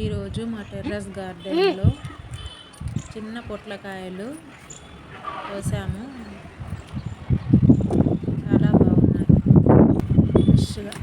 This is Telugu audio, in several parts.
ఈరోజు మా టెర్రస్ గార్డెన్లో చిన్న పొట్లకాయలు కోసాము చాలా బాగున్నాయి ఫ్రెష్గా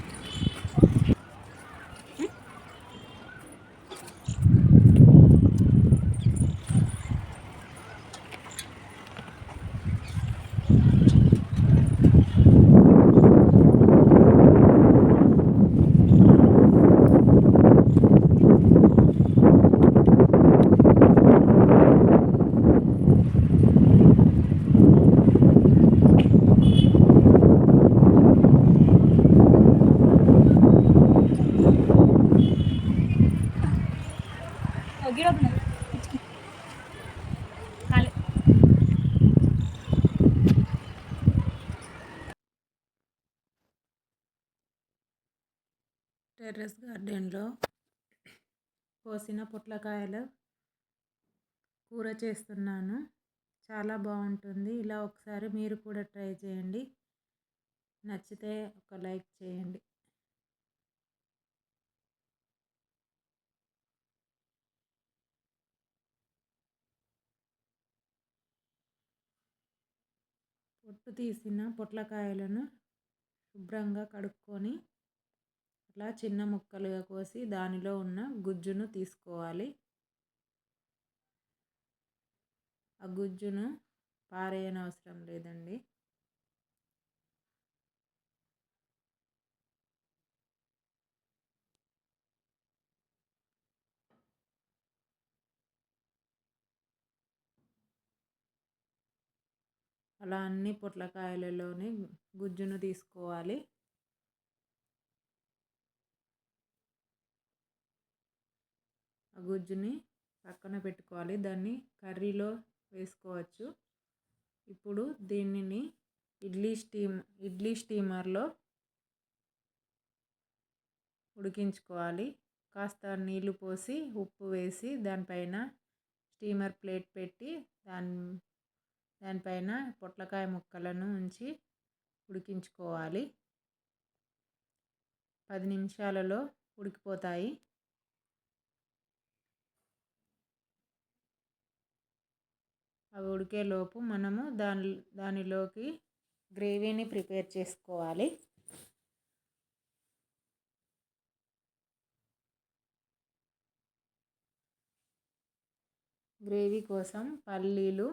టెర్రస్ గార్డెన్లో కోసిన పొట్లకాయలు కూర చేస్తున్నాను. చాలా బాగుంటుంది. ఇలా ఒకసారి మీరు కూడా ట్రై చేయండి. నచ్చితే ఒక లైక్ చేయండి. పొట్టు తీసిన పొట్లకాయలను శుభ్రంగా కడుక్కొని ఇట్లా చిన్న ముక్కలుగా కోసి దానిలో ఉన్న గుజ్జును తీసుకోవాలి. ఆ గుజ్జును పారేయనవసరం లేదండి. అలా అన్ని పొట్లకాయలలోని గుజ్జును తీసుకోవాలి. ఆ గుజ్జుని పక్కన పెట్టుకోవాలి. దాన్ని కర్రీలో వేసుకోవచ్చు. ఇప్పుడు దీనిని ఇడ్లీ స్టీమ్ ఇడ్లీ స్టీమర్లో ఉడికించుకోవాలి. కాస్త నీళ్ళు పోసి ఉప్పు వేసి దానిపైన స్టీమర్ ప్లేట్ పెట్టి దాని దానిపైన పొట్లకాయ ముక్కలను ఉంచి ఉడికించుకోవాలి. పది నిమిషాలలో ఉడికిపోతాయి. అవి ఉడికేలోపు మనము దాని దానిలోకి గ్రేవీని ప్రిపేర్ చేసుకోవాలి. గ్రేవీ కోసం పల్లీలు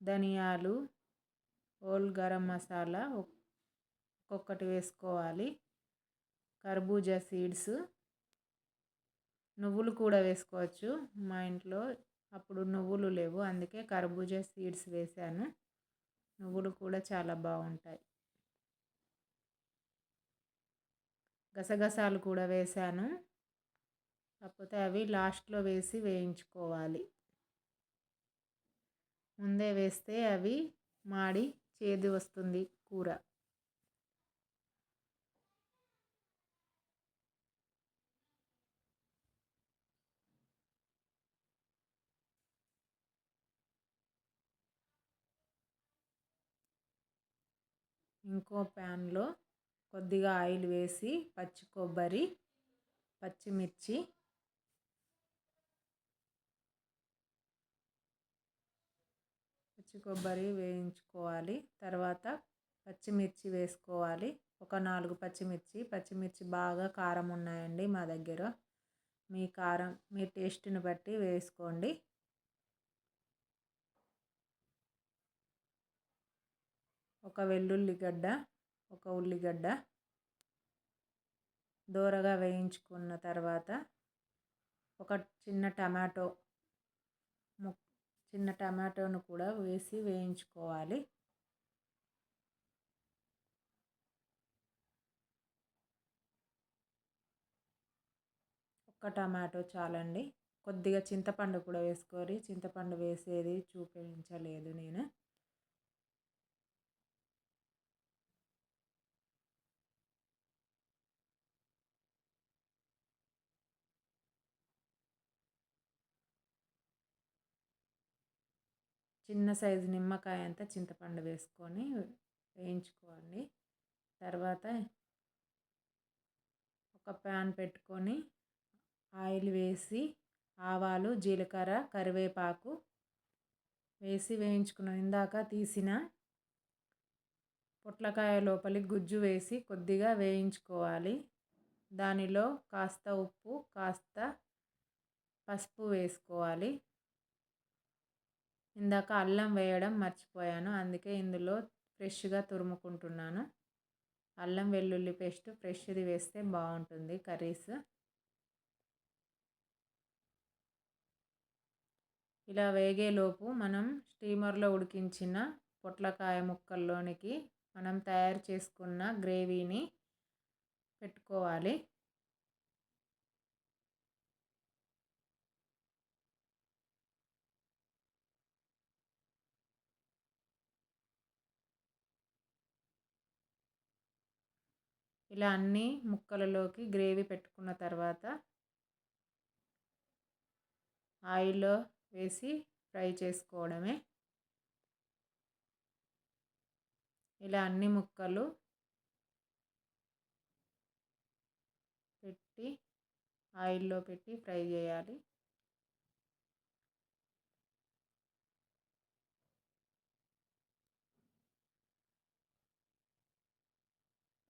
ధనియాలు హోల్ గరం మసాలా ఒక్కొక్కటి వేసుకోవాలి. కర్బూజా సీడ్స్ నువ్వులు కూడా వేసుకోవచ్చు మా ఇంట్లో. అప్పుడు నువ్వులు లేవు అందుకే కర్బూజా సీడ్స్ వేసాను. నువ్వులు కూడా చాలా బాగుంటాయి. గసగసాలు కూడా వేసాను. కాకపోతే అవి లాస్ట్లో వేసి వేయించుకోవాలి. ముందే వేస్తే అవి మాడి చేదు వస్తుంది కూర. ఇంకో ప్యాన్లో కొద్దిగా ఆయిల్ వేసి పచ్చి కొబ్బరి పచ్చిమిర్చి పచ్చి కొబ్బరి వేయించుకోవాలి. తర్వాత పచ్చిమిర్చి వేసుకోవాలి. ఒక నాలుగు పచ్చిమిర్చి పచ్చిమిర్చి బాగా కారం ఉన్నాయండి మా దగ్గర. మీ కారం మీ టేస్ట్ని బట్టి వేసుకోండి. ఒక వెల్లుల్లిగడ్డ ఒక ఉల్లిగడ్డ దోరగా వేయించుకున్న తర్వాత ఒక చిన్న టమాటో చిన్న టమాటోను కూడా వేసి వేయించుకోవాలి. ఒక్క టమాటో చాలండి. కొద్దిగా చింతపండు కూడా వేసుకోరి చింతపండు వేసేది చూపించలేదు నేను. చిన్న సైజు నిమ్మకాయ అంత చింతపండు వేసుకొని వేయించుకోండి. తర్వాత ఒక ప్యాన్ పెట్టుకొని ఆయిల్ వేసి ఆవాలు జీలకర్ర కరివేపాకు వేసి వేయించుకున్నాం ఇందాక తీసిన పొట్లకాయ లోపలి గుజ్జు వేసి కొద్దిగా వేయించుకోవాలి. దానిలో కాస్త ఉప్పు కాస్త పసుపు వేసుకోవాలి. ఇందాక అల్లం వేయడం మర్చిపోయాను. అందుకే ఇందులో ఫ్రెష్గా తురుముకుంటున్నాను. అల్లం వెల్లుల్లి పేస్ట్ ఫ్రెష్ది వేస్తే బాగుంటుంది కర్రీస్. ఇలా వేగేలోపు మనం స్టీమర్లో ఉడికించిన పొట్లకాయ ముక్కల్లోనికి మనం తయారు చేసుకున్న గ్రేవీని పెట్టుకోవాలి. ఇలా అన్ని ముక్కలలోకి గ్రేవీ పెట్టుకున్న తర్వాత ఆయిల్లో వేసి ఫ్రై చేసుకోవడమే. ఇలా అన్ని ముక్కలు పెట్టి ఆయిల్లో పెట్టి ఫ్రై చేయాలి.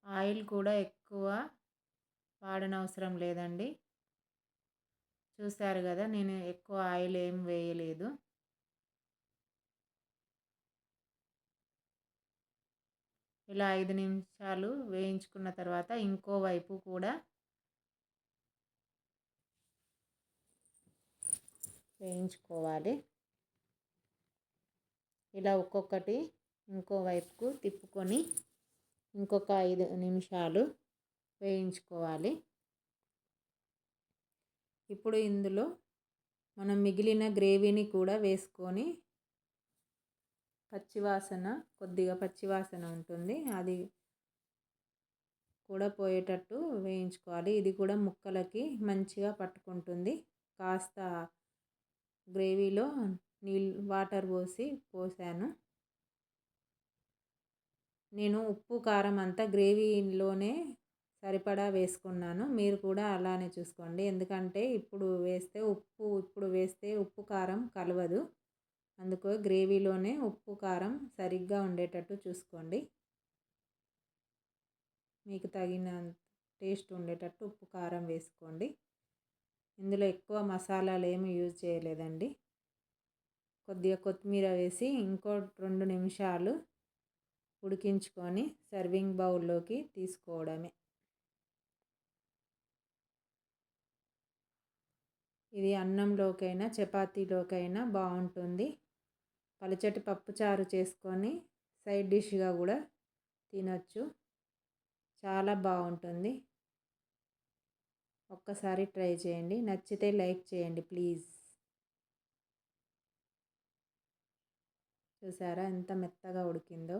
ఆయిల్ కూడా ఎక్కువ వాడనవసరం లేదండి. చూశారు కదా నేను ఎక్కువ ఆయిల్ ఏం వేయలేదు. ఇలా ఐదు నిమిషాలు వేయించుకున్న తర్వాత ఇంకో వైపు కూడా వేయించుకోవాలి. ఇలా ఒక్కొక్కటి ఇంకో వైపుకు తిప్పుకొని ఇంకొక ఐదు నిమిషాలు వేయించుకోవాలి. ఇప్పుడు ఇందులో మనం మిగిలిన గ్రేవీని కూడా వేసుకొని పచ్చివాసన కొద్దిగా పచ్చివాసన ఉంటుంది. అది కూడా పోయేటట్టు వేయించుకోవాలి. ఇది కూడా ముక్కలకి మంచిగా పట్టుకుంటుంది. కాస్త గ్రేవీలో నీళ్ళు వాటర్ పోసి పోసాను. నేను ఉప్పు కారం అంతా గ్రేవీలోనే సరిపడా వేసుకున్నాను. మీరు కూడా అలానే చూసుకోండి. ఎందుకంటే ఇప్పుడు వేస్తే ఉప్పు ఇప్పుడు వేస్తే ఉప్పు కారం కలవదు. అందుకు గ్రేవీలోనే ఉప్పు కారం సరిగ్గా ఉండేటట్టు చూసుకోండి. మీకు తగిన టేస్ట్ ఉండేటట్టు ఉప్పు కారం వేసుకోండి. ఇందులో ఎక్కువ మసాలాలు ఏమి యూజ్ చేయలేదండి. కొద్దిగా కొత్తిమీర వేసి ఇంకో రెండు నిమిషాలు ఉడికించుకొని సర్వింగ్ బౌల్లోకి తీసుకోవడమే. ఇది అన్నంలోకైనా చపాతీలోకైనా బాగుంటుంది పలుచటి పప్పుచారు చేసుకొని సైడ్ డిష్గా కూడా తినొచ్చు. చాలా బాగుంటుంది ఒక్కసారి ట్రై చేయండి. నచ్చితే లైక్ చేయండి ప్లీజ్. చూసారా ఎంత మెత్తగా ఉడికిందో?